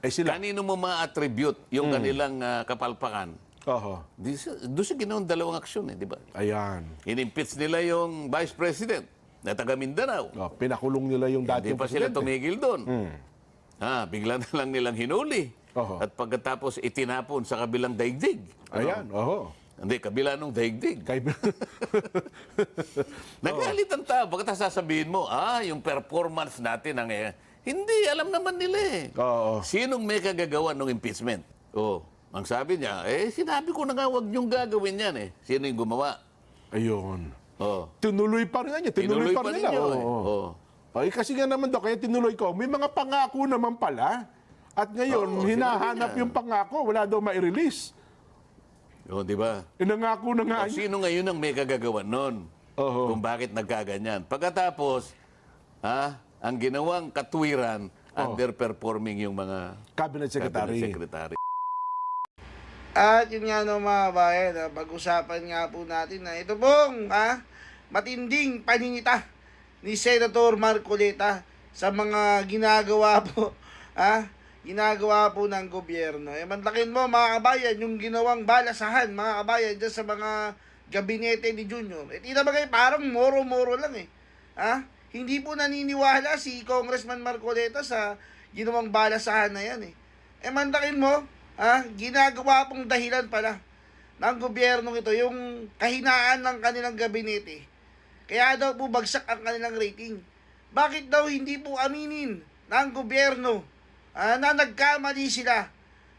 Eh sila. Kanino mo ma-attribute yung kanilang ah, kapalpakan? Oho. Di sa- Doon sa ginawang dalawang aksyon, eh, di ba? Ayan. In-impeach nila yung Vice President na taga Mindanao. Oh, pinakulong nila yung Hindi dating pa sila presidente. tumigil doon. Ha, bigla na lang nilang hinuli. Oho. At pagkatapos itinapon sa kabilang daigdig. Ano? Ayan, oho. Hindi, kabila nung daigdig. Kay... Nagalit ang tao. Pagkatapos sasabihin mo, ah, yung performance natin ang... Eh. Hindi, alam naman nila eh. Oo. Sinong may kagagawa ng impeachment? Oh, ang sabi niya, eh, sinabi ko na nga huwag niyong gagawin yan eh. Sino yung gumawa? Ayun. Oh, Tinuloy pa rin niya. Tinuloy, pa, rin nila. ninyo, Oo. eh. Oh. Ay, kasi nga naman daw, kaya tinuloy ko, may mga pangako naman pala. At ngayon, Oo, hinahanap sinabi niya. yung pangako, wala daw ma-release. Oh, di ba? Inangako na nga O, niya. sino ngayon ang may kagagawa nun? Oo. Kung bakit nagkaganyan. Pagkatapos, ha, ang ginawang katwiran, underperforming yung mga Cabinet Secretary. cabinet secretary. At yun nga no mga bayan, ah, pag-usapan nga po natin na ito pong ah, matinding paninita ni Senator Marcoleta sa mga ginagawa po ah, ginagawa po ng gobyerno. Eh, mantakin mo mga kabayan, yung ginawang balasahan mga kabayan dyan sa mga gabinete ni Junior. Eh, tita ba kayo, parang moro-moro lang eh. Ah, hindi po naniniwala si Congressman Marcoleta sa ginawang balasahan na yan eh. Eh, mantakin mo, ah, ginagawa pong dahilan pala ng gobyernong ito, yung kahinaan ng kanilang gabinete. Kaya daw po bagsak ang kanilang rating. Bakit daw hindi po aminin ng gobyerno ah, na nagkamali sila?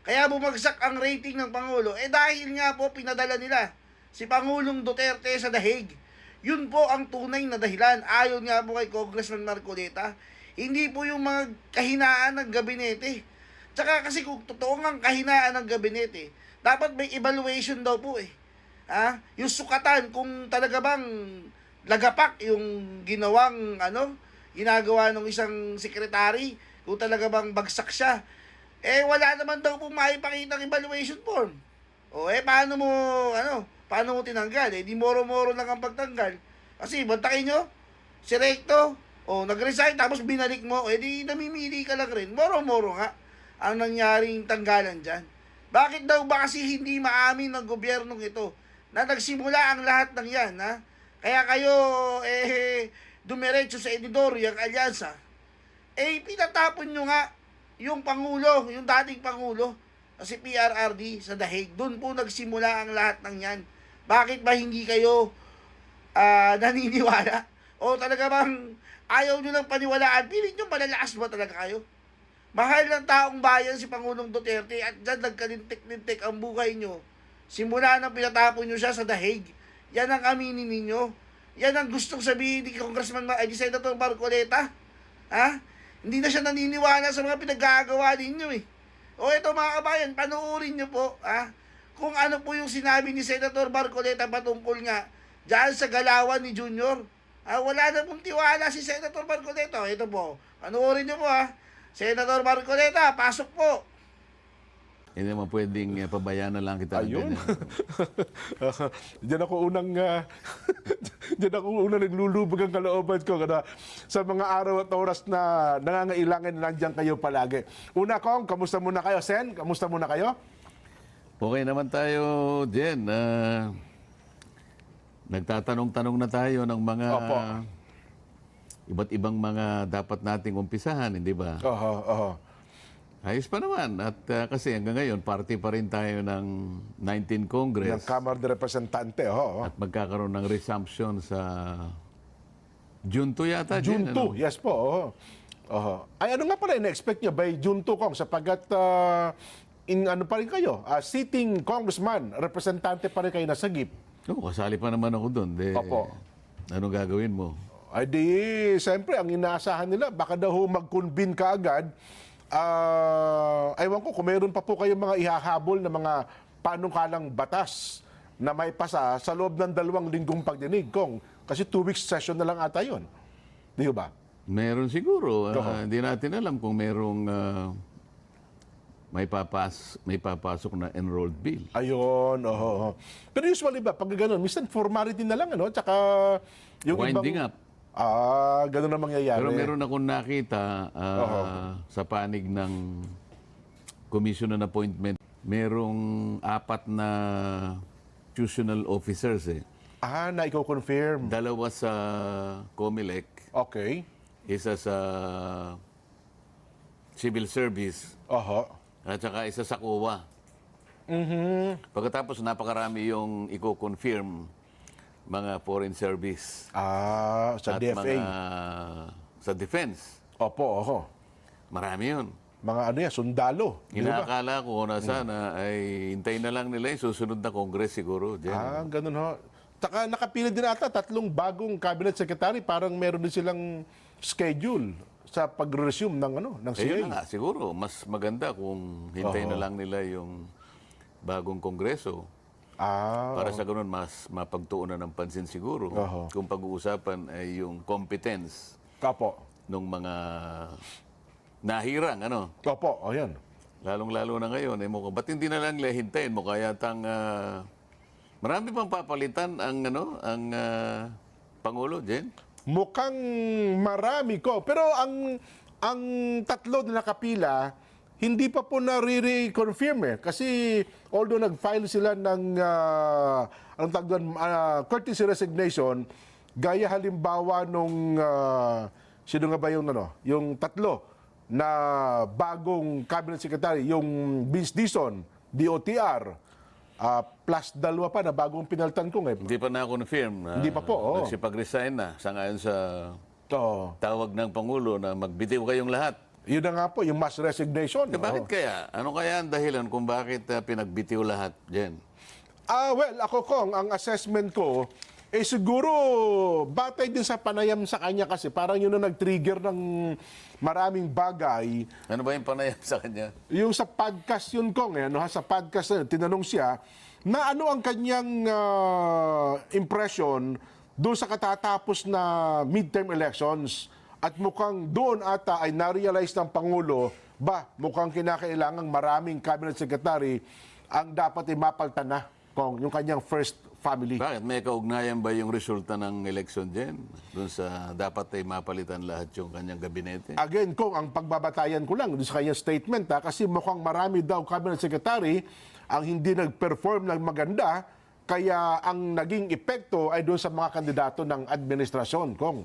Kaya bumagsak ang rating ng Pangulo. Eh dahil nga po pinadala nila si Pangulong Duterte sa dahig. Yun po ang tunay na dahilan. Ayon nga po kay Congressman Marcoleta. Hindi po yung mga kahinaan ng gabinete. Tsaka kasi kung totoo nga kahinaan ng gabinete, dapat may evaluation daw po eh. Ha? Yung sukatan kung talaga bang lagapak yung ginawang ano, ginagawa ng isang sekretary, kung talaga bang bagsak siya. Eh wala naman daw po maipakita ng evaluation form. O eh paano mo ano, paano mo tinanggal? Eh di moro-moro lang ang pagtanggal. Kasi bantakin nyo, si Recto, o nag-resign tapos binalik mo, eh di namimili ka lang rin. Moro-moro nga ang nangyaring tanggalan dyan. Bakit daw ba kasi hindi maamin ng gobyernong ito na nagsimula ang lahat ng yan, ha? Kaya kayo, eh, dumiretso sa edidor, yung alyansa. Eh, pinatapon nyo nga yung Pangulo, yung dating Pangulo, si PRRD sa Dahig. Doon po nagsimula ang lahat ng yan. Bakit ba hindi kayo ah, naniniwala? O talaga bang ayaw nyo ng paniwalaan? Pilit nyo malalakas ba talaga kayo? Mahal ng taong bayan si Pangulong Duterte at dyan nagkalintik-lintik ang buhay nyo. Simula nang pinatapon nyo siya sa dahig. Yan ang aminin ninyo. Yan ang gustong sabihin ni Congressman Ma- ni Senator Marcoleta. Ha? Hindi na siya naniniwala sa mga pinagkagawa ninyo eh. O ito mga kabayan, panuorin nyo po, ha? Kung ano po yung sinabi ni Senator Marcoleta patungkol nga dyan sa galawan ni Junior. Ah, wala na pong tiwala si Senator Marcoleta. Ito po, panuorin nyo po ha. Senator Marcoleta, pasok po. Hindi naman pwedeng eh, pabayaan na lang kita. Ayun. ganyan. diyan ako unang ah, diyan ako unang naglulubog ang kalooban ko kada sa mga araw at oras na nangangailangan nandiyan kayo palagi. Una kong, kamusta muna kayo, Sen? Kamusta muna kayo? Okay naman tayo, Jen. Ah, nagtatanong-tanong na tayo ng mga Opo. iba't ibang mga dapat nating umpisahan, hindi ba? Oho, oho. Ayos pa naman. At ah, kasi hanggang ngayon, party pa rin tayo ng 19 Ng Congress. Kamar de Representante, oho. At magkakaroon ng resumption sa June 2 yata, June Jen, 2, ano? yes po. Oho. Oho. Ay ano nga pala ina-expect nyo by June 2 kong sapagat ah, in ano pa rin kayo, ah, sitting congressman, representante pa rin kayo na sagip. Oo, kasali pa naman ako doon. De, Opo. Anong gagawin mo? Ay di, siyempre, ang inaasahan nila, baka daw mag-convene ka agad. Ah, aywan ko, kung meron pa po kayong mga ihahabol na mga panukalang batas na may pasa sa loob ng dalawang linggong pagdinig, kong. Kasi two weeks session na lang ata yun. Di ba? Meron siguro. Oo. hindi natin alam kung merong ah, may papas may papasok na enrolled bill. Ayun, oho. oho. Pero usually ba, pag gano'n, minsan formality na lang, ano? Tsaka yung Winding ibang... up. Ah, gano'n ang mangyayari. Pero meron akong nakita ah, sa panig ng commission on appointment, merong apat na institutional officers eh. Ah, na ikaw confirm. Dalawa sa COMELEC, Okay. isa sa civil service, Oho. At saka isa sa COA. Mhm. Pagkatapos napakarami yung i-confirm mga foreign service Ah, sa at DFA. mga sa defense. Opo, oho. Marami yun. Mga ano yan, sundalo. Inaakala ko na sana ay hintayin na lang nila yung susunod na Congress siguro. Jen. Ah, ganun ho. Taka, nakapili din ata tatlong bagong cabinet secretary. Parang meron din silang schedule sa pag-resume ng ano ng CA. na nga, siguro. Mas maganda kung hintayin na lang nila yung bagong Kongreso. Ah, Para sa ganun, mas mapagtuunan ng pansin siguro. Oho. Kung pag-uusapan ay yung competence kapo. ng mga nahirang, ano. Opo, ayan. Lalong-lalo na ngayon, eh, mukha, ba't hindi na lang hintayin mo? Kaya tang, ah, marami pang papalitan ang, ano, ang ah, Pangulo, Jen. Mukhang marami ko. Pero ang ang tatlo na nakapila, hindi pa po na-reconfirm eh. Kasi although nag-file sila ng uh, anong tawag doon, ah, courtesy resignation, gaya halimbawa nung ah, sino nga ba yung ano, yung tatlo na bagong cabinet secretary, yung Vince Dison, DOTR, ah, plus dalawa pa na bagong pinaltan ko eh. Hindi pa na-confirm. na Hindi pa po, oo. Nagsipag-resign na. Sangayon sa To, tawag ng Pangulo na magbitiw kayong lahat. yun na nga po, yung mass resignation. Eh, bakit kaya? Ano kaya ang dahilan kung bakit ah, pinagbitiw lahat, Jen? Ah, well, ako kong, ang assessment ko, eh siguro, batay din sa panayam sa kanya kasi parang yun ang nag-trigger ng maraming bagay. Ano ba yung panayam sa kanya? Yung sa podcast yun kong, eh, ano, ha, sa podcast na yun, tinanong siya, na ano ang kanyang ah, impression doon sa katatapos na midterm elections at mukhang doon ata ay na-realize ng Pangulo, ba, mukhang kinakailangang maraming cabinet secretary ang dapat ay mapaltan na kung yung kanyang first family. Bakit? May kaugnayan ba yung resulta ng election, Jen? Doon sa dapat ay mapalitan lahat yung kanyang gabinete? Again, kung ang pagbabatayan ko lang sa kanyang statement, ha, kasi mukhang marami daw cabinet secretary ang hindi nag-perform ng maganda, kaya ang naging epekto ay doon sa mga kandidato ng administrasyon, Kong.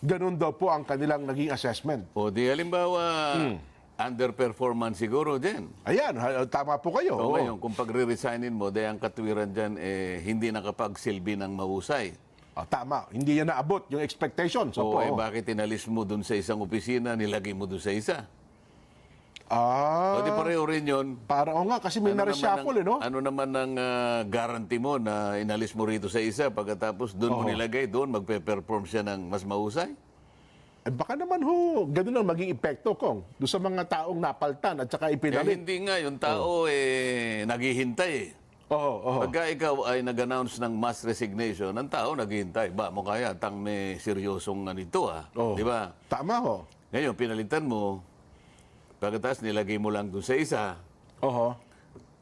Ganun daw po ang kanilang naging assessment. O di halimbawa, Hmm. Underperformance siguro, Jen. Ayan, tama po kayo. O Oo. ngayon, kung pagre-resignin mo, dahil ang katwiran dyan, eh, hindi nakapagsilbi ng mahusay. Ah, tama, hindi yan naabot yung expectations. O Opo. eh, bakit inalis mo dun sa isang opisina, nilagay mo dun sa isa? Ah, O di pareho rin yun. para o nga, kasi may Ano na-reshuffle, eh, no? Ano naman ang ah, guarantee mo na inalis mo rito sa isa, pagkatapos doon mo Oo. nilagay, doon magpe-perform siya ng mas mahusay? Eh, baka naman ho, ganun ang maging epekto, Kong. Doon sa mga taong napaltan at saka ipinalit. hindi nga, yung tao eh, naghihintay eh. Oo, oo. Pagka ikaw ay nag-announce ng mass resignation, ang tao naghihintay. Ba, mo kaya, tang may seryosong ganito ah. Oo. Di ba? Tama ho. Ngayon, pinalitan mo, pagkatapos nilagay mo lang doon sa isa, Oho.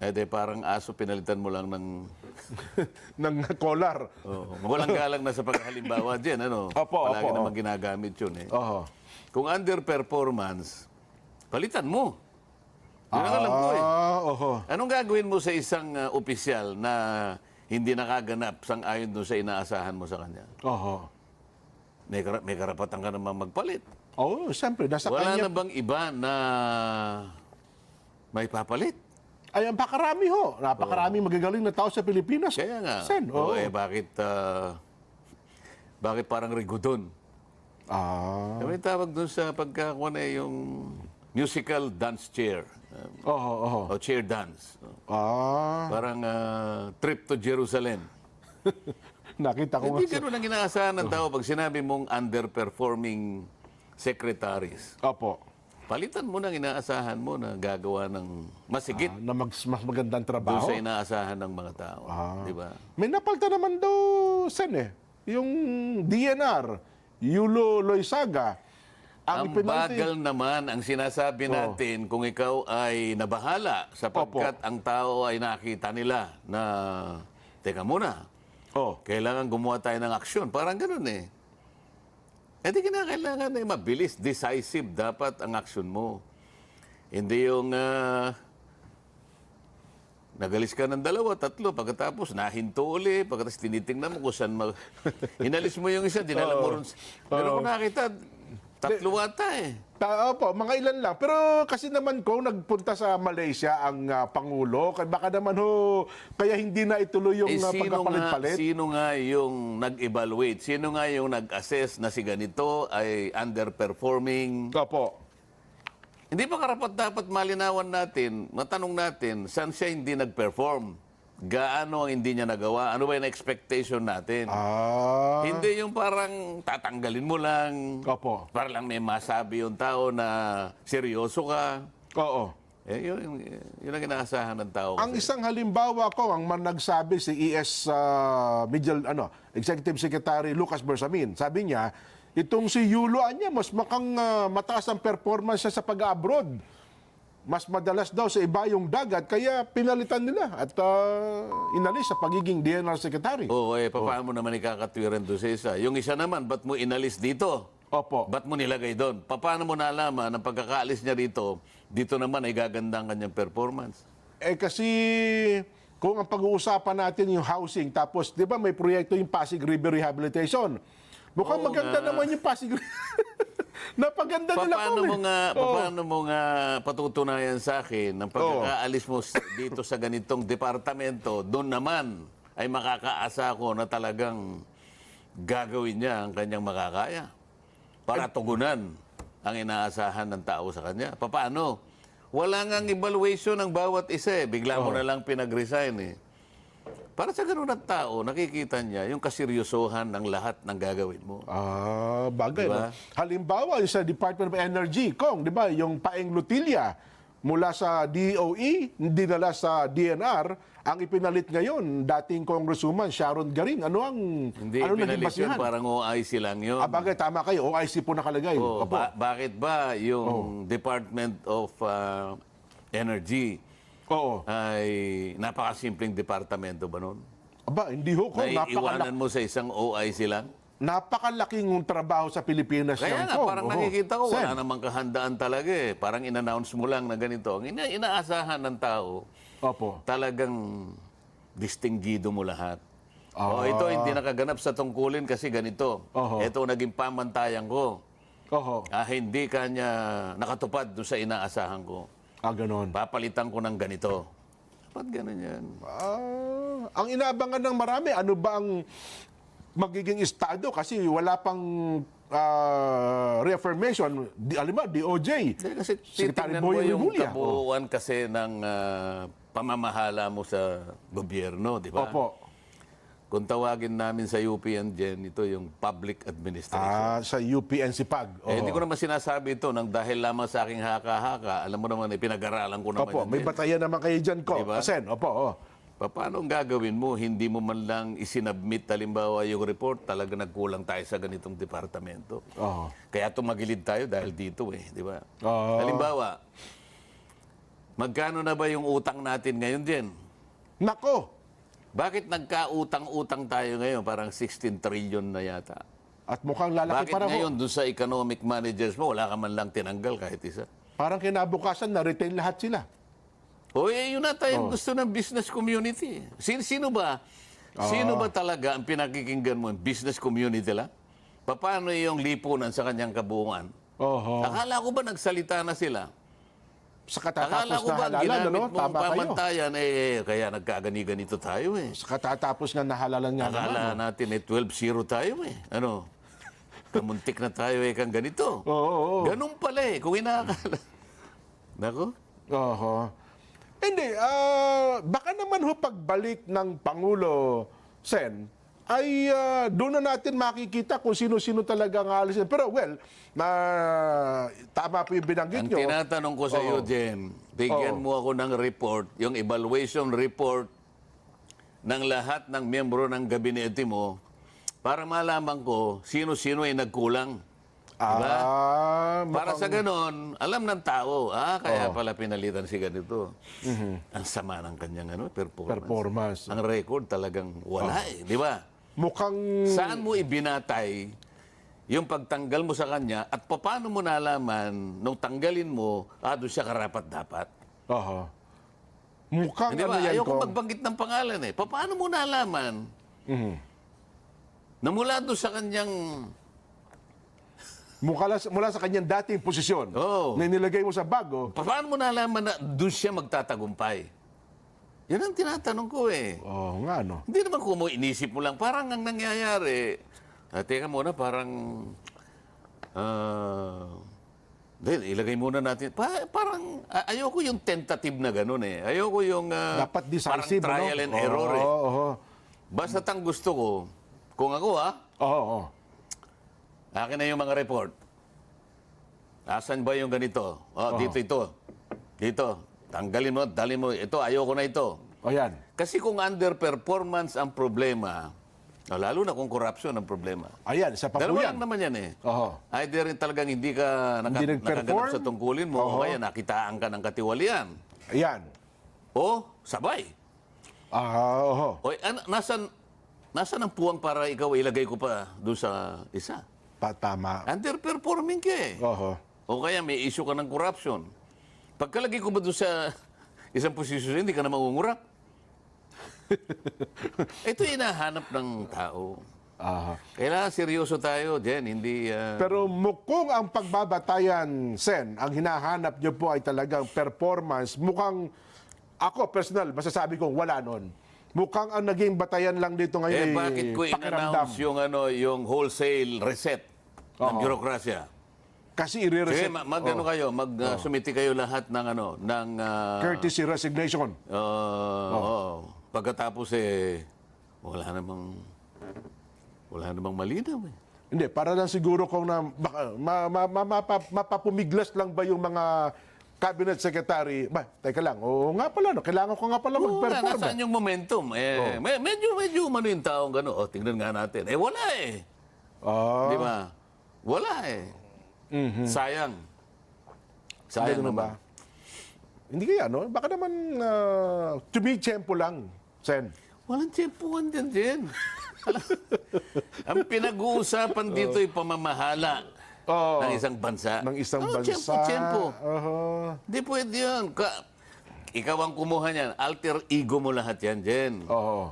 eh de parang aso pinalitan mo lang ng... ng collar. Oh, walang galang na sa paghalimbawa dyan, ano? Opo, Palagi opo, naman ginagamit yun eh. Oho. Kung underperformance, palitan mo. Yun ang alam ko eh. Ah, oho. Anong gagawin mo sa isang uh, opisyal na hindi nakaganap sang ayon doon sa inaasahan mo sa kanya? Oho. May, kara- may karapatan ka naman magpalit. Oo, siyempre, nasa Wala kanya. na bang iba na may papalit? Ay, ang pakarami ho. Napakarami magagaling na tao sa Pilipinas. Kaya nga. Sen, Oo, oo. eh, bakit, ah, bakit parang rigudon? Ah, May tawag doon sa pagkakuha na yung musical dance chair. Um, oho, oho. o chair dance. Ah, Parang ah, trip to Jerusalem. nakita ko Hindi ganun ang inaasahan ng tao pag sinabi mong underperforming secretaries. Opo. Palitan mo ng inaasahan mo na gagawa ng masigit Ah, na mag, mas magandang doon trabaho. sa inaasahan ng mga tao. Di ba? May napalta naman daw, Sen eh. Yung DNR, Yulo Loisaga. Ang ipinalti- bagal naman ang sinasabi natin kung ikaw ay nabahala sapagkat ang tao ay nakita nila na, teka muna, Oh. kailangan gumawa tayo ng aksyon. Parang ganun eh. Hindi kinakailangan na eh, mabilis, decisive dapat ang action mo. Hindi yung uh, nagalis ka ng dalawa, tatlo, pagkatapos nahinto uli, pagkatapos tinitingnan mo kung saan mag... Hinalis mo yung isa, dinala mo ron. Pero kung nakita, tatlo ata eh. Ta, opo, mga ilan lang. Pero kasi naman kung nagpunta sa Malaysia ang ah, Pangulo, kaya baka naman ho, kaya hindi na ituloy yung Eh, ah, sino, nga, pagkapalit-palit. sino nga yung nag-evaluate? Sino nga yung nag-assess na si ganito ay underperforming? Opo. Hindi ba karapat dapat malinawan natin, matanong natin, saan siya hindi nag-perform? Gaano ang hindi niya nagawa? Ano ba yung expectation natin? Ah, Hindi yung parang tatanggalin mo lang. Opo. Para lang may masabi yung tao na seryoso ka. oo. Eh, yun, yun, yun ang inaasahan ng tao. Ang isang halimbawa ko, ang man nagsabi si ES uh, Middle, ano, Executive Secretary Lucas Bersamin, sabi niya, itong si Yulo Anya, mas makang ah, mataas ang performance siya sa pag-abroad. Mas madalas daw sa iba yung dagat, kaya pinalitan nila at ah, inalis sa pagiging DNR Secretary. Oo, eh, paano mo naman ikakatwiran doon sa isa? Yung isa naman, ba't mo inalis dito? Opo. Ba't mo nilagay doon? Paano mo nalaman na pagkakaalis niya dito, dito naman ay gaganda ang kanyang performance? Eh kasi kung ang pag-uusapan natin yung housing, tapos di ba may proyekto yung Pasig River Rehabilitation. Mukhang Oo maganda nga. naman yung Pasig Napaganda nila Paano mo eh. nga, paano mo nga patutunayan sa akin ng pagkakaalis mo s- dito sa ganitong departamento, doon naman ay makakaasa ko na talagang gagawin niya ang kanyang makakaya para tugunan ang inaasahan ng tao sa kanya. Paano? Wala ngang evaluation ng bawat isa eh. Bigla mo na lang pinag-resign eh. Para sa ganun at tao, nakikita niya yung kaseryosohan ng lahat ng gagawin mo. Ah, bagay. Diba? no? Halimbawa, yung sa Department of Energy, Kong, di ba, yung Paeng Lutilla, mula sa DOE, dinala sa DNR, ang ipinalit ngayon, dating Congresswoman Sharon Garing. Ano ang Hindi ano naging pinalit yun, basihan? parang OIC lang yun. Ah, bagay, tama kayo. OIC po nakalagay. Oh, ba- bakit ba yung Department of uh, Energy Oo. ay napakasimpleng departamento ba nun? Aba, hindi ho ko. Na Napakalaki, iwanan mo sa isang OIC lang? napakalaking trabaho sa Pilipinas Kaya yan, nga, Kong. parang Oo. nakikita ko, wala Sen. namang kahandaan talaga eh. Parang in-announce mo lang na ganito. Ang ina- inaasahan ng tao, Opo. talagang distinggido mo lahat. Ah. Oh, ito hindi nakaganap sa tungkulin kasi ganito. Oho. Ito ang naging pamantayan ko. Oho. Ah, hindi kanya nakatupad doon sa inaasahan ko. Ah, ganon. Papalitan ko ng ganito. Ba't ganun yan? Ah, ang inaabangan ng marami, ano ba ang magiging estado? Kasi wala pang ah, reaffirmation. Di, alam mo, DOJ. Kasi Secretary titignan mo yung Rimulya. kabuuan kasi ng ah, pamamahala mo sa gobyerno, di ba? Opo. Kung tawagin namin sa UPN Gen, ito yung public administration. Ah, sa UPNC PAG. Eh, hindi ko naman sinasabi ito nang dahil lamang sa aking haka-haka. Alam mo naman, eh, pinag-aralan ko naman Opo, yan may din. batayan naman kayo dyan ko. Diba? Sen, opo, oh. Pa- Paano ang gagawin mo? Hindi mo man lang isinabmit, halimbawa, yung report, talaga nagkulang tayo sa ganitong departamento. Oo. Kaya tumagilid tayo dahil dito eh, di ba? Oo. Halimbawa, magkano na ba yung utang natin ngayon din? Nako! Bakit nagkautang-utang tayo ngayon? Parang 16 trillion na yata. At mukhang lalaki Bakit para ngayon doon sa economic managers mo, wala ka man lang tinanggal kahit isa? Parang kinabukasan, na-retain lahat sila. O eh, yun na Oh. tayong gusto ng business community. Sino, sino ba? Sino ba talaga ang pinakikinggan mo? Business community lang? Paano yung lipunan sa kanyang kabuuan? Oho. Akala ko ba nagsalita na sila? Sa Akala katatapos na halalan, ano? Tama kayo. pamantayan, eh, kaya nagkagani-ganito tayo eh. Sa katatapos nga nahalalan nga naman. Akala natin eh, 12-0 tayo eh. Ano? Kamuntik na tayo eh kang ganito. Oo, oo, oo. Ganun pala eh, kung inaakala. Nako? Oho. Hindi, ah, baka naman ho pagbalik ng Pangulo Sen, ay ah, doon na natin makikita kung sino-sino talaga ang alis. Pero well, na tama po yung binanggit Ang nyo. tinatanong ko sa iyo, Jen, bigyan Oo. mo ako ng report, yung evaluation report ng lahat ng miyembro ng gabinete mo para malaman ko sino-sino ay nagkulang. Diba? Ah, Para sa ganon, alam ng tao, ah, kaya Oo. pala pinalitan si ganito. Ang sama ng kanyang ano, performance. performance. Ang record talagang wala eh, di ba? Mukhang Saan mo ibinatay yung pagtanggal mo sa kanya at paano mo nalaman nung tanggalin mo, ah, doon siya karapat dapat? Oho. Mukhang Hindi ano ba? yan Ayoko ko. magbanggit ng pangalan eh. Pa- Paano mo nalaman Mhm. na mula doon sa kanyang... Mula, sa- mula sa kanyang dating posisyon Oo. na nilagay mo sa bago, Pa- Paano mo nalaman na doon siya magtatagumpay? Yan ang tinatanong ko eh. oh nga no. Hindi naman kung mo inisip mo lang, parang ang nangyayari, ah, teka muna, parang, ah, hindi, ilagay muna natin, pa, parang, ah, ayoko yung tentative na ganun eh. Ayoko yung, ah, Dapat decisive, parang trial ano? and error eh. Oo, oo. Basta ang gusto ko, kung ako ah, Oo, oo. akin na yung mga report. Asan ba yung ganito? Oh, dito ito. Dito. Tanggalin mo, dalhin mo. Ito, ayoko na ito. O yan. Kasi kung underperformance ang problema, oh, lalo na kung corruption ang problema. Ayan, sa pa po Dalawa lang naman yan eh. Oo. Either talagang hindi ka naka, Hindi nakaganap sa tungkulin mo, o Oo. kaya nakitaan ka ng katiwalian. Ayan. O sabay. Ah, oho. O an, nasan, nasan ang puwang para ikaw ilagay ko pa doon sa isa? Pa, tama. Underperforming ka eh. Oho. O kaya may issue ka ng corruption. Pagkalagay ko ba doon sa isang posisyon, hindi ka na mangungurap? Ito yung hinahanap ng tao. Aha. Kailangan seryoso tayo, Jen. Hindi... ah, Pero mukhang ang pagbabatayan, Sen, ang hinahanap niyo po ay talagang performance. Mukhang, ako personal, masasabi kong wala nun. Mukhang ang naging batayan lang dito ngayon eh, ay bakit ko in-announce yung, ano, yung wholesale reset ng Oo. Kasi Sige, i-reset. ma- mag, ano kayo, mag, ah, sumiti kayo lahat ng, ano, ng... ah, Courtesy resignation. oo. Pagkatapos, eh, wala namang... Wala namang malinaw, eh. Hindi, para lang siguro kung na, baka, ma, ma, ma, mapa- mapapumiglas lang ba yung mga cabinet secretary? Ba, teka lang, oo nga pala, no, kailangan ko nga pala Oo mag-perform. nasaan yung momentum? Eh, me- medyo, medyo umano yung taong gano'n. O, tingnan nga natin. Eh, wala eh. Ah, Di ba? Wala eh. Sayang. Sayang Ganun naman. ba? Hindi kaya, no? Baka naman uh, tumitsempo lang, Sen. Walang tiyempuan dyan din. Ang pinag-uusapan dito ay pamamahala Oo. ng isang bansa. Ng isang Ano, bansa. Tiyempo, tiyempo. Oho. Hindi pwede yun. Ka- ikaw ang kumuha niyan. Alter ego mo lahat yan, Jen. Oo.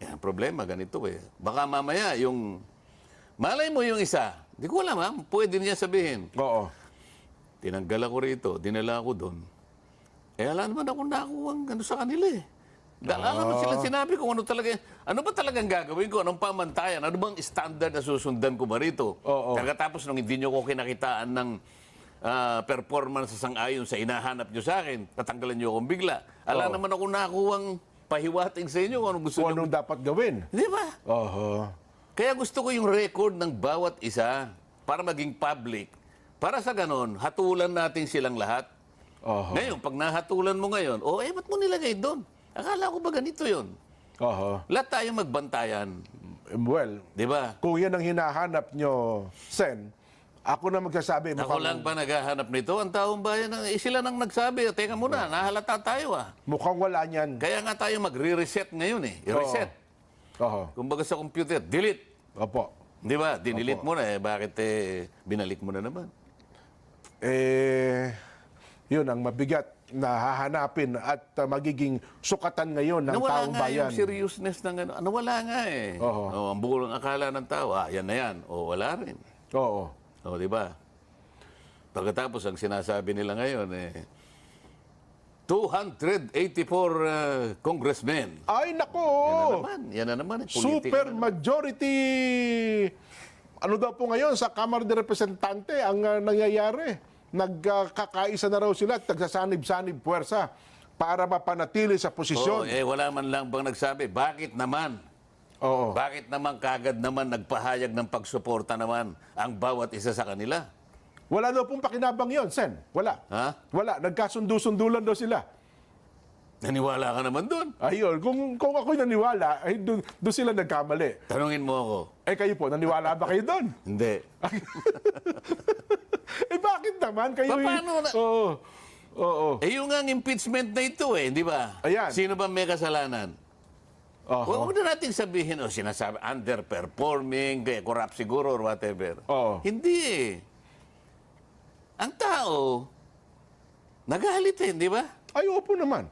Yan, problema, ganito eh. Baka mamaya yung... Malay mo yung isa. Hindi ko alam, ha? Pwede niya sabihin. Oo. Tinanggal ako rito, dinala ako doon. Eh, alam naman ako nakuha ang ano sa kanila eh. Dala naman sila sinabi kung ano talaga, ano ba talagang gagawin ko, anong pamantayan, ano bang standard na susundan ko ba rito? Oo. Pagkatapos nung hindi nyo ko kinakitaan ng ah, performance sa sang-ayon sa hinahanap nyo sa akin, tatanggalan nyo akong bigla. Alam naman ako nakuha ang pahiwating sa inyo kung anong gusto Kung nyo. anong dapat gawin. Di ba? Oho. Kaya gusto ko yung record ng bawat isa para maging public. Para sa ganon, hatulan natin silang lahat. Oho. Ngayon, pag nahatulan mo ngayon, oh, eh, ba't mo nilagay doon? Akala ko ba ganito yun? Oho. Lahat tayo magbantayan. Well, Di ba? kung yan ang hinahanap nyo, Sen, ako na magsasabi. Ako lang ba naghahanap nito? Ang taong bayan, eh, sila nang nagsabi, teka muna, nahalata tayo ah. Mukhang wala niyan. Kaya nga tayo magre-reset ngayon eh. I-reset. Oho. Kumbaga sa computer, delete. Opo. Di ba? Dinilit mo na eh. Bakit eh, binalik mo na naman? Eh, yun ang mabigat na hahanapin at uh, magiging sukatan ngayon ng Nawala taong nga bayan. yung seriousness ng ano. Nawala nga eh. Oo. Oh, ang buong akala ng tao, ah, yan na yan. O, wala rin. Oo. O, di ba? Pagkatapos, ang sinasabi nila ngayon, eh, 284 uh, congressmen. Ay, nako! Yan na naman. Yan na naman. eh, politika Super na naman. majority ano daw po ngayon sa Kamara de Representante ang uh, nangyayari. Nagkakaisa na raw sila at nagsasanib-sanib puwersa para mapanatili sa Oo, posisyon. eh, wala man lang bang nagsabi, bakit naman? Oo. Bakit naman kagad naman nagpahayag ng pagsuporta naman ang bawat isa sa kanila? Wala daw pong pakinabang yon, Sen. Wala. Ha? Wala. Nagkasundo-sundulan daw sila. Naniwala ka naman doon. Ayun, kung, kung ako'y naniwala, ay doon, doon sila nagkamali. Tanungin mo ako. Eh kayo po, naniwala ba kayo doon? Hindi. eh bakit naman kayo? Pa- paano na- Oo. Oo. Eh yung nga ang impeachment na ito eh, di ba? Ayan. Sino ba may kasalanan? Oo. Huwag na natin sabihin, o sinasabi, underperforming, kaya corrupt siguro or whatever. Oo. Hindi eh. Ang tao, nagalit eh, di ba? Ay, opo naman.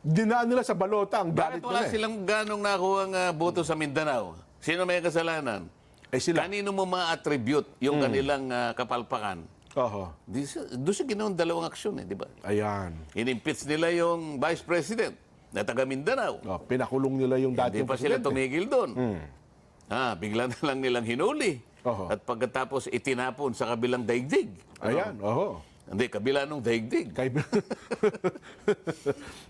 dinaan nila sa balota ang galit Bakit wala nila. eh. silang ganong nakuha ang ah, boto sa Mindanao? Sino may kasalanan? Eh sila. Kanino mo ma-attribute yung kanilang ah, kapalpakan? Oho. Di sa- Doon siya ginawang dalawang aksyon eh, di ba? Ayan. Inimpeach nila yung Vice President na taga Mindanao. Oh, pinakulong nila yung Hindi dating pa sila presidente. tumigil doon. Ah, bigla na lang nilang hinuli. Oho. At pagkatapos itinapon sa kabilang daigdig. Ayan, oho. Hindi, kabila nung daigdig. Kay...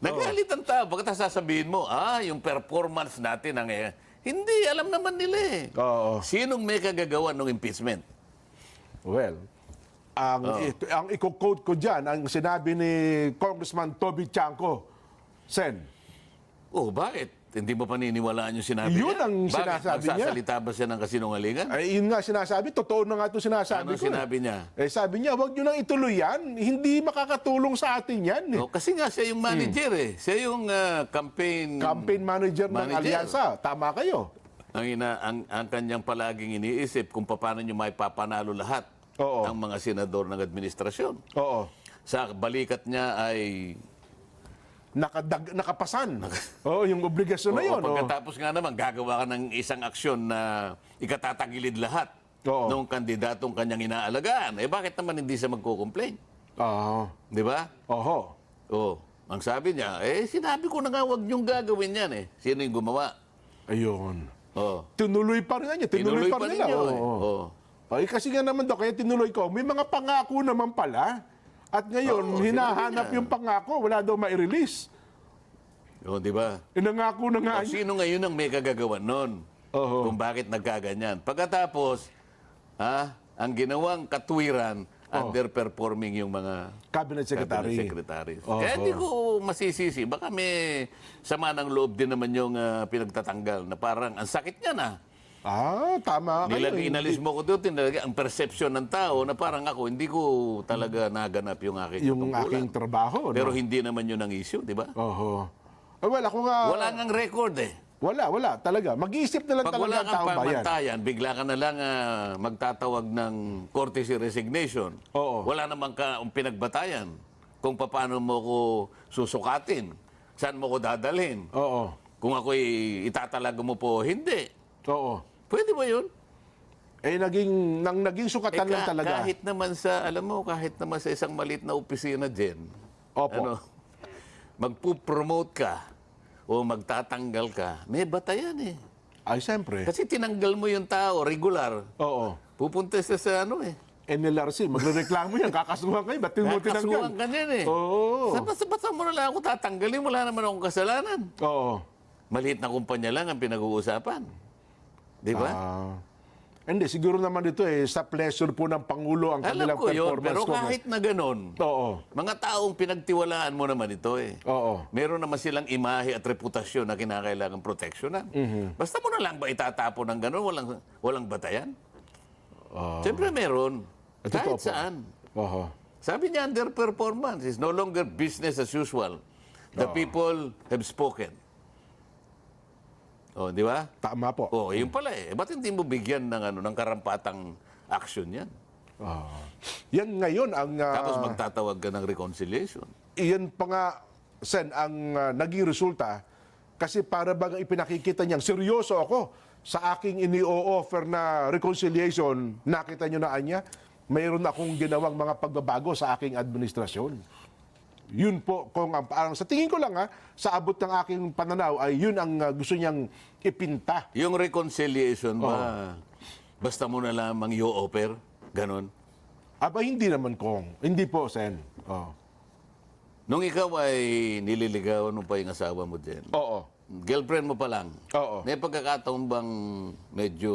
Nagalit ang tao. Pagkatapos sasabihin mo, ah, yung performance natin ang... eh. Hindi, alam naman nila eh. Oo. Sinong may kagagawa ng impeachment? Well, ang, ito, ang i-quote ko dyan, ang sinabi ni Congressman Toby Chanko, Sen, Oh, bakit? Hindi mo paniniwalaan yung sinabi Yun niya? ang bakit? sinasabi niya. Magsasalita ba siya ng kasinungalingan? ay yun nga sinasabi, totoo na nga ito sinasabi Ano ko. sinabi niya? Eh sabi niya, huwag nyo nang ituloy yan. Hindi makakatulong sa atin yan. eh. Oh, kasi nga siya yung manager eh. Siya yung ah, campaign... Campaign manager, ng Manager. Alyansa. Tama kayo. ang, ina, ang, ang kanyang palaging iniisip kung paano niyo may papanalo lahat Oo. ang mga senador ng administrasyon. Oo. Sa balikat niya ay... Nakadag, nakapasan. Oo, yung obligasyon na Oo, yun. oo. pagkatapos nga naman, gagawa ka ng isang aksyon na ikatatagilid lahat Oo. ng kandidatong kanyang inaalagaan. Eh bakit naman hindi siya magko-complain? Oo. Di ba? Oho. Oh, ang sabi niya, eh sinabi ko na nga huwag niyong gagawin yan eh. Sino yung gumawa? Ayun. Oh. Tinuloy pa rin niya. Tinuloy, pa, rin nila. ninyo, eh. Oo. Oh. Ay, kasi nga naman daw, kaya tinuloy ko, may mga pangako naman pala. At ngayon, Oo, hinahanap sinabi niya. yung pangako, wala daw ma-release. Oh, di ba? Inangako na nga O, niya. sino ngayon ang may kagagawan nun? Oo. Kung bakit nagkaganyan. Pagkatapos, ha, ang ginawang katwiran, underperforming yung mga Cabinet Secretary. cabinet secretaries. Oo. Kaya hindi ko masisisi. Baka may sama ng loob din naman yung ah, pinagtatanggal na parang ang sakit niya na. Ah, tama kayo. Inalis mo ko doon, tinalagay ang perception ng tao na parang ako, hindi ko talaga naganap yung aking Yung tungkulan. aking trabaho. Pero no? hindi naman yun ang issue, di ba? Oho. Eh, wala ko nga... Wala ngang record eh. Wala, wala. Talaga. Mag-iisip na lang Pag talaga wala ang kang tao bayan. pamantayan, bigla ka na lang ah, magtatawag ng courtesy resignation. Oo. Wala naman ka ang pinagbatayan kung paano mo ko susukatin. Saan mo ko dadalhin. Oo. Kung ako'y itatalaga mo po, hindi. Oo. Pwede ba yun? Eh, naging, nang naging Eh, sukatan lang ka- talaga. kahit naman sa, alam mo, kahit naman sa isang maliit na opisina dyan, Opo. ano, magpo-promote ka o magtatanggal ka, may batayan eh. Ay, siyempre. Kasi tinanggal mo yung tao, regular, Oo. pupunta siya sa ano eh. NLRC, magre-reklamo yan. Kakasuhan kayo. Ba't mo Kakasuhan tinanggal? ka niyan eh. Oo. Sa basta mo na lang ako tatanggalin, wala naman akong kasalanan. Oo. Maliit na kumpanya lang ang pinag-uusapan. Di ba? Ah. hindi, siguro naman ito eh, sa pleasure po ng Pangulo ang Alam kanilang ko yun, performance. pero ko. kahit na ganun, Oo. mga taong pinagtiwalaan mo naman ito eh. Oo. Meron naman silang imahe at reputasyon na kinakailangan proteksyonan. Mhm. Basta mo na lang ba itatapon ng ganun, walang, walang batayan? Ah. Siyempre meron. Eh, Kahit totoo po. saan. Oo. Sabi niya, underperformance is no longer business as usual. The people have spoken. Oh, di ba? Tama po. Oh, yun pala eh. Ba't hindi mo bigyan ng ano ng karampatang action yan? Ah. Yan ngayon ang... ah, Tapos magtatawag ka ng reconciliation. iyan pa nga, Sen, ang ah, naging resulta, kasi para bang ipinakikita niyang, seryoso ako sa aking ini-offer na reconciliation, nakita niyo na anya, mayroon akong ginawang mga pagbabago sa aking administrasyon. Yun po, kung ang, ang- sa tingin ko lang ha, sa abot ng aking pananaw, ay yun ang ah, gusto niyang ipinta. Yung reconciliation ba, basta mo na lamang i-offer? Ganon. Aba, hindi naman kong. Hindi po, Sen. Oh. Nung ikaw ay nililigawan mo pa yung asawa mo din, Oo. girlfriend mo pa lang, Oo. may pagkakataon bang medyo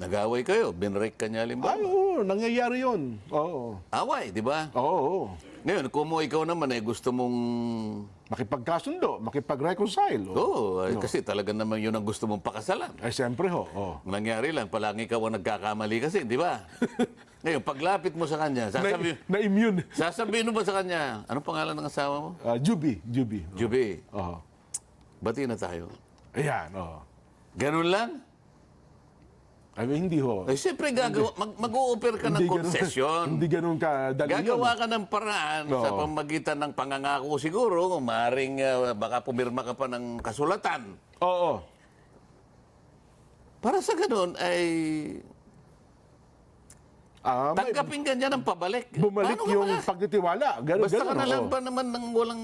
nag-away kayo, binrek ka niya Ay, halimbawa? oo, nangyayari yun. Oo. Away, di ba? Oo. Ngayon, kung mo ikaw naman eh, gusto mong... Makipagkasundo, makipag-reconcile. Oo, oh, ay, kasi talaga naman yun ang gusto mong pakasalan. Ay, siyempre ho. Oh. Ang nangyari lang, palagi ikaw ang nagkakamali kasi, di ba? Ngayon, paglapit mo sa kanya, sasabi, Na, na-immune. sasabihin mo ba sa kanya, anong pangalan ng asawa mo? Ah, Juby. Juby. Juby, Oo. bati na tayo. Ayan, oo. Ganun lang? Ay, hindi ho. Eh, siyempre, gagawa, mag, mag-o-offer ka ng concession. hindi ganun ka dali Gagawa ka ng paraan Oo. sa pamagitan ng pangangako siguro, kung maaaring ah, baka pumirma ka pa ng kasulatan. Oo. Para sa ganun ay Ah, may tanggapin ka niya ng pabalik. bumalik Paano ka yung maka- pagtitiwala. Ganun, Basta ganun, ka na lang oo. ba naman ng walang...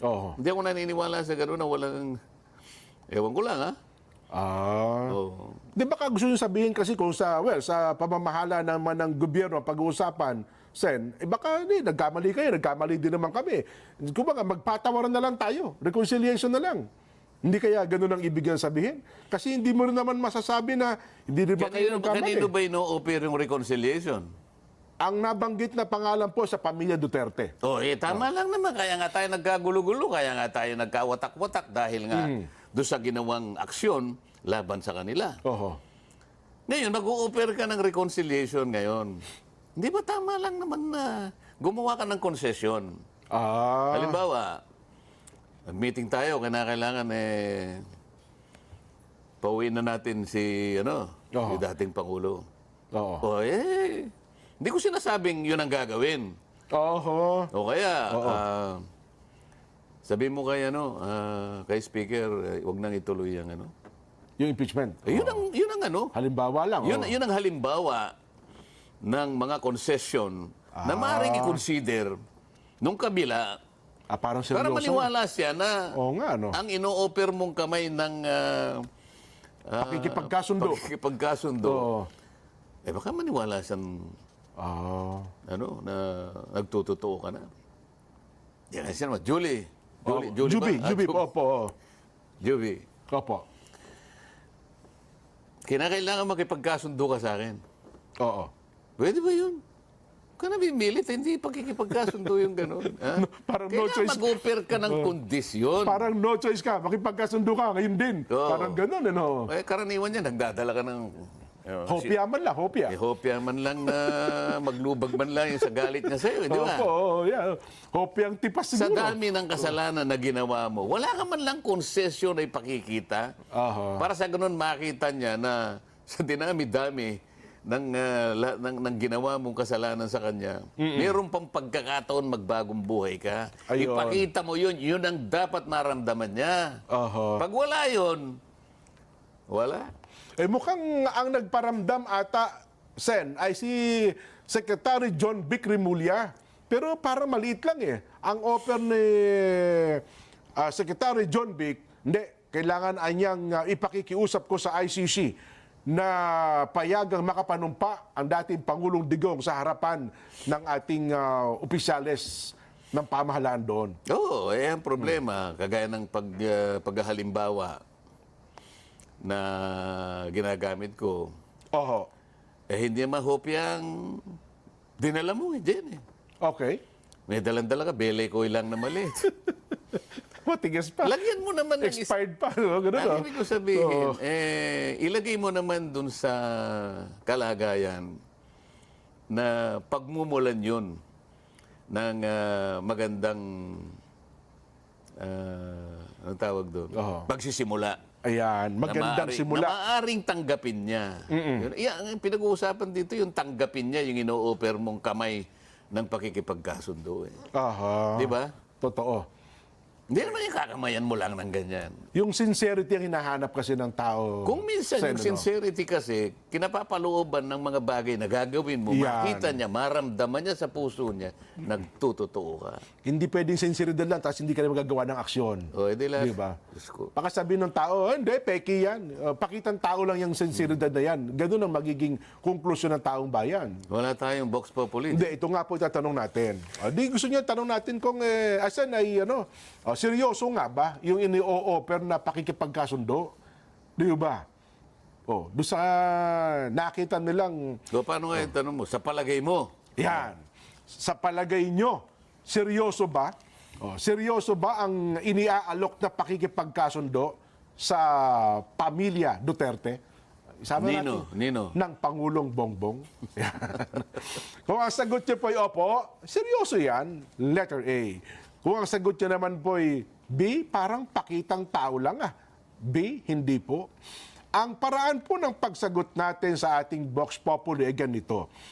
Oo. Hindi ako naniniwala sa ganun na walang... Ewan ko lang, ha? Ah. Oo. Di ba ka gusto nyo sabihin kasi kung sa, well, sa pamamahala naman ng gobyerno, pag-uusapan, Sen, eh baka hindi, nagkamali kayo, nagkamali din naman kami. Kung baka, magpatawaran na lang tayo. Reconciliation na lang. Hindi kaya ganun ang ibig niyang sabihin? Kasi hindi mo rin naman masasabi na hindi rin ba kayo nagkamali. kanino ba ino-offer yung reconciliation? Ang nabanggit na pangalan po sa pamilya Duterte. Oh, eh, tama lang naman. Kaya nga tayo nagkagulo-gulo. Kaya nga tayo nagkawatak-watak dahil nga Hmm. Doon sa ginawang aksyon laban sa kanila. Oho. Ngayon, nag-o-offer ka ng reconciliation ngayon. Hindi ba tama lang naman na gumawa ka ng konsesyon? Ah. Halimbawa, nag-meeting tayo, kinakailangan eh, pauwiin na natin si, ano, Oo. si dating Pangulo. Oo. O eh, hindi ko sinasabing yun ang gagawin. Oho. O kaya, ah, sabi mo kay, ano, ah, kay Speaker, eh, wag nang ituloy ang ano. Yung impeachment. Eh, yun, ang, yun ang ano, Halimbawa lang. yun, oh. yun ang halimbawa ng mga concession na maaaring i-consider nung kabila Ah, parang seryoso. para maniwala siya na Oo nga, no? ang ino-offer mong kamay ng ah, ah, Pakikipagkasundo. pakikipagkasundo, Oo. eh baka maniwala siyang Ah. ano, na nagtutotoo ka na. Yan siya naman. Julie. Julie, Oh, Julie Juby, ba? Ah, Juby, Jub- opo. oo. Julie. Opo. Kinakailangan makipagkasundo ka sa akin. Oo. Pwede ba yun? Ka na bimilit, hindi pakikipagkasundo yung gano'n. Parang no Kailangan choice. mag-offer ka ng kondisyon. Parang no choice ka, makipagkasundo ka, ngayon din. Oo. Parang ganun, ano. Eh, karaniwan yan, nagdadala ka ng... Uh, Hopya man lang, hopya. Eh, hopya man lang na maglubag man lang yung sa galit niya sa'yo, di ba? Opo, oo, yeah. Hopya ang tipas Sa siguro. dami ng kasalanan na ginawa mo, wala ka man lang konsesyon ay pakikita. Aha. Para sa ganun makita niya na sa dinami-dami ng, ah, la- ng, ng ginawa mong kasalanan sa kanya, meron pang pagkakataon magbagong buhay ka. Ayun. Ipakita mo yun, yun ang dapat maramdaman niya. Aha. Pag wala yun, wala. Eh mukhang ang nagparamdam ata, Sen, ay si Secretary John Vic Rimulya. Pero parang maliit lang eh. Ang offer ni ah, Secretary John Vic, hindi, kailangan anyang ah, ipakikiusap ko sa ICC na payagang makapanumpa ang dating Pangulong Digong sa harapan ng ating ah, opisyales ng pamahalaan doon. Oo, eh ang problema, kagaya ng pag, ah, paghahalimbawa na ginagamit ko, Oho. eh hindi mahopya ang dinala mo eh, Jen eh. Okay. May dalang-dala ka, belay ko lang na maliit. Matigas pa. Lagyan mo naman ng is- Expired pa. No? Ganun, Ang ibig ko sabihin, eh, ilagay mo naman dun sa kalagayan na pagmumulan yun ng ah, magandang uh, anong tawag doon? Oo. Pagsisimula. Ayan, magandang na maaari- simula. Na maaaring tanggapin niya. Yun, yan, ang pinag-uusapan dito, yung tanggapin niya, yung ino-offer mong kamay ng pakikipagkasundo. Eh. Aha. Di ba? Totoo. Hindi naman yung kakamayan mo lang ng ganyan. Yung sincerity ang hinahanap kasi ng tao. Kung minsan Sen, yung sincerity kasi, kinapapalooban ng mga bagay na gagawin mo, Yan. makita niya, maramdaman niya sa puso niya, nagtutotoo ka. Hindi pwedeng sinceridad lang tapos hindi ka na magagawa ng aksyon. O, edi lahat. Di ba? Diyos ko. Baka sabihin ng tao, "Ah, hindi, peki yan. Uh, pakitang tao lang yung sinceridad na yan. Ganun ang magiging konklusyon ng taong bayan. Wala tayong box populi. Hindi, ito nga po itatanong natin. Uh, di gusto niya tanong natin kung eh, asan ay ano, uh, seryoso nga ba yung ini-o-offer na pakikipagkasundo? Di ba? Oh, doon sa nakita nilang So, paano nga yung tanong mo? Sa palagay mo, Yan. Sa palagay nyo, seryoso ba? Oh, seryoso ba ang iniaalok na pakikipagkasundo sa pamilya Duterte? Isama Nino, natin. Nino. Ng Pangulong Bongbong. Kung ang sagot niyo po ay opo, seryoso yan, letter A. Kung ang sagot niyo naman po ay B, parang pakitang tao lang ah. B, hindi po. Ang paraan po ng pagsagot natin sa ating Vox Populi ay ganito.